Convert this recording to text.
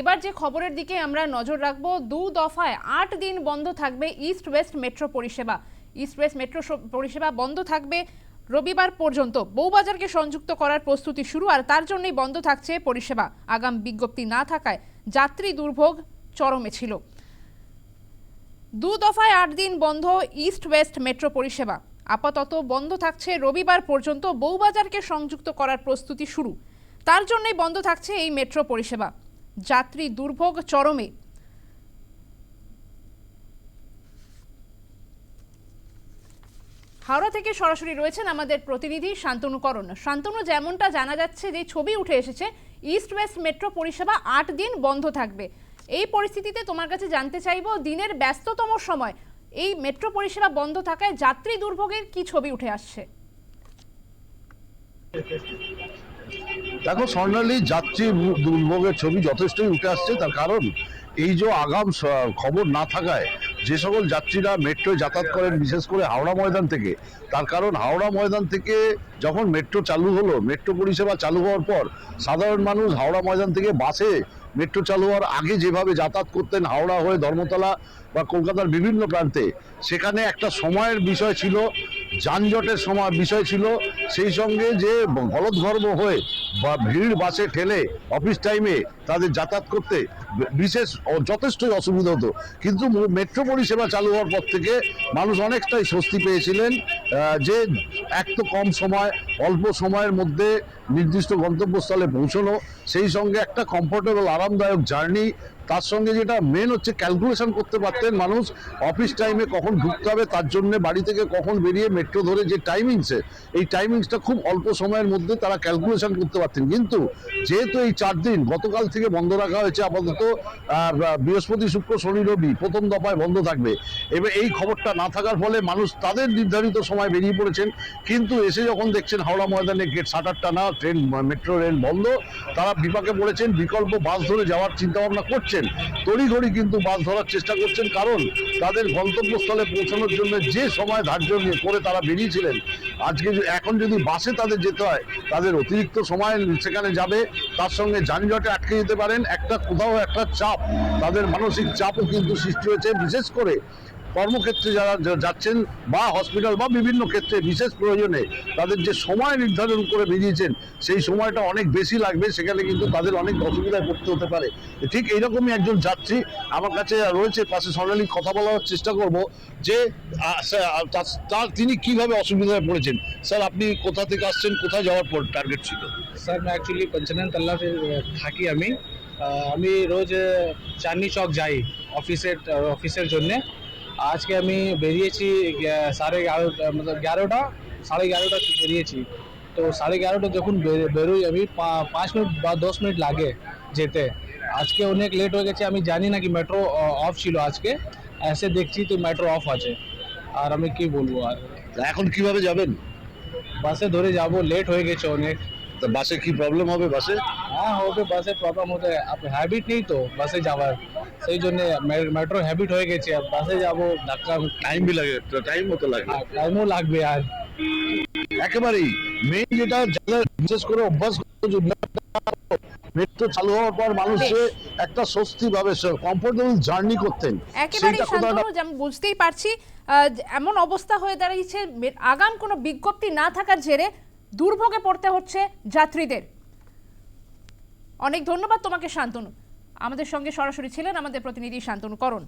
এবার যে খবরের দিকে আমরা নজর রাখব, দু দফায় আট দিন বন্ধ থাকবে ইস্ট ওয়েস্ট মেট্রো পরিষেবা। ইস্ট ওয়েস্ট মেট্রো পরিষেবা বন্ধ থাকবে রবিবার পর্যন্ত। বউবাজারকে সংযুক্ত করার প্রস্তুতি শুরু আর তার জন্যই বন্ধ থাকছে পরিষেবা। আগাম বিজ্ঞপ্তি না থাকায় যাত্রী দুর্ভোগ চরমে ছিল। দু দফায় আট দিন বন্ধ ইস্ট ওয়েস্ট মেট্রো পরিষেবা। আপাতত বন্ধ থাকছে রবিবার পর্যন্ত বউবাজারকে সংযুক্ত করার প্রস্তুতি শুরু। তার জন্যই বন্ধ থাকছে এই মেট্রো পরিষেবা। যাত্রী দুর্ভোগ চরমে। হাওড়া থেকে সরাসরি রয়েছেন আমাদের প্রতিনিধি শান্তনুকরণ শান্তনু, যেমনটা জানা যাচ্ছে যে ছবি উঠে এসেছে ইস্ট ওয়েস্ট মেট্রো পরিষেবা আট দিন বন্ধ থাকবে। এই পরিস্থিতিতে তোমার কাছে জানতে চাইব, দিনের ব্যস্ততম সময়, এই মেট্রো পরিষেবা বন্ধ থাকায় যাত্রী দুর্ভোগের কি ছবি উঠে আসছে? দেখো, স্বর্ণালী যাত্রী দুর্ভোগের ছবি যথেষ্টই উঠে আসছে। তার কারণ, এই যে আগাম খবর না থাকায় যে সকল যাত্রীরা মেট্রোয় যাতায়াত করেন, বিশেষ করে হাওড়া ময়দান থেকে, তার কারণ হাওড়া ময়দান থেকে যখন মেট্রো চালু হলো, মেট্রো পরিষেবা চালু হওয়ার পর সাধারণ মানুষ হাওড়া ময়দান থেকে বাসে মেট্রো চালু হওয়ার আগে যেভাবে যাতায়াত করতেন, হাওড়া হয়ে ধর্মতলা বা কলকাতার বিভিন্ন প্রান্তে, সেখানে একটা সময়ের বিষয় ছিল, যানজটের সময় বিষয় ছিল। সেই সঙ্গে যে গলদঘর্ম হয়ে বা ভিড় বাসে ঠেলে অফিস টাইমে তাদের যাতায়াত করতে বিশেষ যথেষ্টই অসুবিধা হতো। কিন্তু মেট্রো পরিষেবা চালু হওয়ার পর থেকে মানুষ অনেকটাই স্বস্তি পেয়েছিলেন যে এক তো কম সময়, অল্প সময়ের মধ্যে নির্দিষ্ট গন্তব্যস্থলে পৌঁছানো, সেই সঙ্গে একটা কমফোর্টেবল আরামদায়ক জার্নি তার সঙ্গে যেটা মেন হচ্ছে ক্যালকুলেশন করতে পারতেন মানুষ অফিস টাইমে কখন ঢুকতে হবে, তার জন্য বাড়ি থেকে কখন বেরিয়ে মেট্রো ধরে যে টাইমিংসে এই টাইমিংসটা খুব অল্প সময়ের মধ্যে তারা ক্যালকুলেশন করতে পারতেন। কিন্তু যেহেতু এই চার দিন গতকাল থেকে বন্ধ রাখা হয়েছে আপাতত আহ, বৃহস্পতি শুক্র শনি রবি প্রথম দফায় বন্ধ থাকবে। এবার এই খবরটা না থাকার ফলে মানুষ তাদের নির্ধারিত সময় বেরিয়ে পড়েছেন। কিন্তু এসে যখন দেখছেন হাওড়া ময়দানে গেট সাটারটা টানা ট্রেন মেট্রো রেল বন্ধ তারা বিপাকে পড়েছেন বিকল্প বাস ধরে যাওয়ার চিন্তা ভাবনা করছেন। তড়িঘড়ি কিন্তু বাস ধরার চেষ্টা করছেন কারণ তাদের গন্তব্যস্থলে পৌঁছানোর জন্য যে সময় ধার্য নিয়ে করে তারা বেরিয়েছিলেন আজকে এখন যদি বাসে তাদের যেতে হয়, তাদের অতিরিক্ত সময় সেখানে যাবে, তার সঙ্গে যানজটে আটকে যেতে পারেন। একটা কোথাও একটা চাপ, তাদের মানসিক চাপও কিন্তু সৃষ্টি হয়েছে। বিশেষ করে কর্মক্ষেত্রে যারা যাচ্ছেন বা হসপিটাল বা বিভিন্ন ক্ষেত্রে বিশেষ প্রয়োজনে তাদের যে সময় নির্ধারণ করে বেরিয়েছেন, সেই সময়টা অনেক বেশি লাগবে। সেখানে কিন্তু তাদের অনেক অসুবিধায় পড়তে হতে পারে। ঠিক এইরকমই একজন যাত্রী আমার কাছে রয়েছে, পাশে স্বর্ণালী কথা বলার চেষ্টা করব যে তার- তিনি কীভাবে অসুবিধায় পড়েছেন? স্যার, আপনি কোথা থেকে আসছেন? কোথায় যাওয়ার পর টার্গেট ছিল? স্যার অ্যাকচুয়ালি পঞ্চানন তল্লা থাকি আমি। আমি রোজ চাঁদনি চক যাই অফিসের অফিসের জন্যে। আজকে আমি বেরিয়েছি সাড়ে এগারোটা মানে এগারোটা সাড়ে এগারোটা বেরিয়েছি। তো সাড়ে এগারোটা যখন বের- বেরোই আমি পাঁচ মিনিট বা দশ মিনিট লাগে যেতে। আজকে অনেক লেট হয়ে গেছে আমি জানি না কি মেট্রো অফ ছিল আজকে। এসে দেখছি তো মেট্রো অফ আছে। আর আমি কি বলব আর? এখন কীভাবে যাবেন? বাসে ধরে যাব লেট হয়ে গেছে অনেক। তা বাসে কি প্রবলেম হবে বাসে? হ্যাঁ হবে বাসে প্রবলেম হতে হ্যাবিট নেই তো বাসে যাওয়ার। সেই জন্য মেট্রো হ্যাবিট হয়ে গেছে আর বাসে যাব ধাক্কা টাইম বি লাগে টাইম মতো লাগে। টাইমও লাগবে আর। একেবারেই মেইন যেটা যাদের বিশেষ করে অভ্যাস মেট্রো চালু হওয়ার পর মানুষ একটা স্বস্তি ভাবে কমফোর্টেবল জার্নি করতেন সেইটা কোথাও বুঝতেই পারছি আহ, এমন অবস্থা হয়ে দাঁড়িয়েছে আগাম কোনো বিজ্ঞপ্তি না থাকার জেরে দুর্ভোগে পড়তে হচ্ছে যাত্রীদের। অনেক ধন্যবাদ তোমাকে শান্তনু। আমাদের সঙ্গে সরাসরি ছিলেন আমাদের প্রতিনিধি শান্তনু করণ।